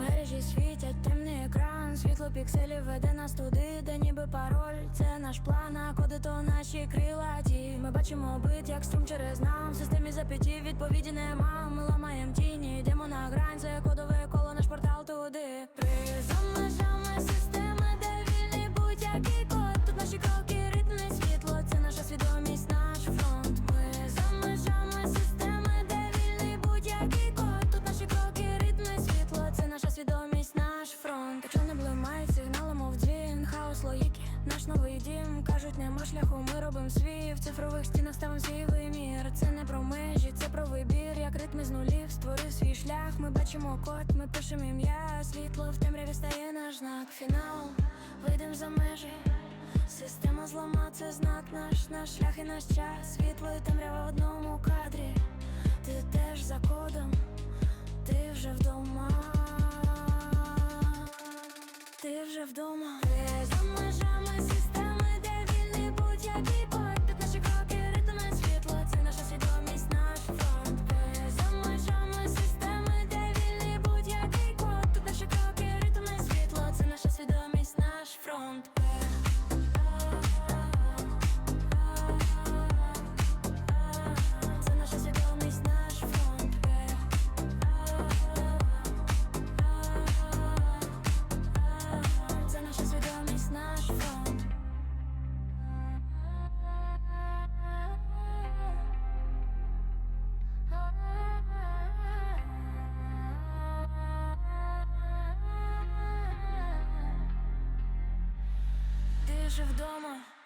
Мережі світять темний екран, світло пікселів веде нас туди, де ніби пароль. Це наш план, а коди то наші крилаті. Ми бачимо бит, як струм через нам. В системі запитів відповіді нема. Ми ламаєм тіні, Кажуть, шляху, ми робим свій. В цифрових стінах ставим свій вимір. Це не про межі, це про вибір. Як ритм із нулів, створи свій шлях. Ми бачимо код, ми пишемо ім'я. Світло в темряві стає наш знак. Фінал, вийдем за межі. Система злома, це знак наш, наш шлях і наш час. Світло і темрява в одному кадрі. Ти теж за кодом, ти вже вдома. Ти вже вдома. Наш фронт. Ти.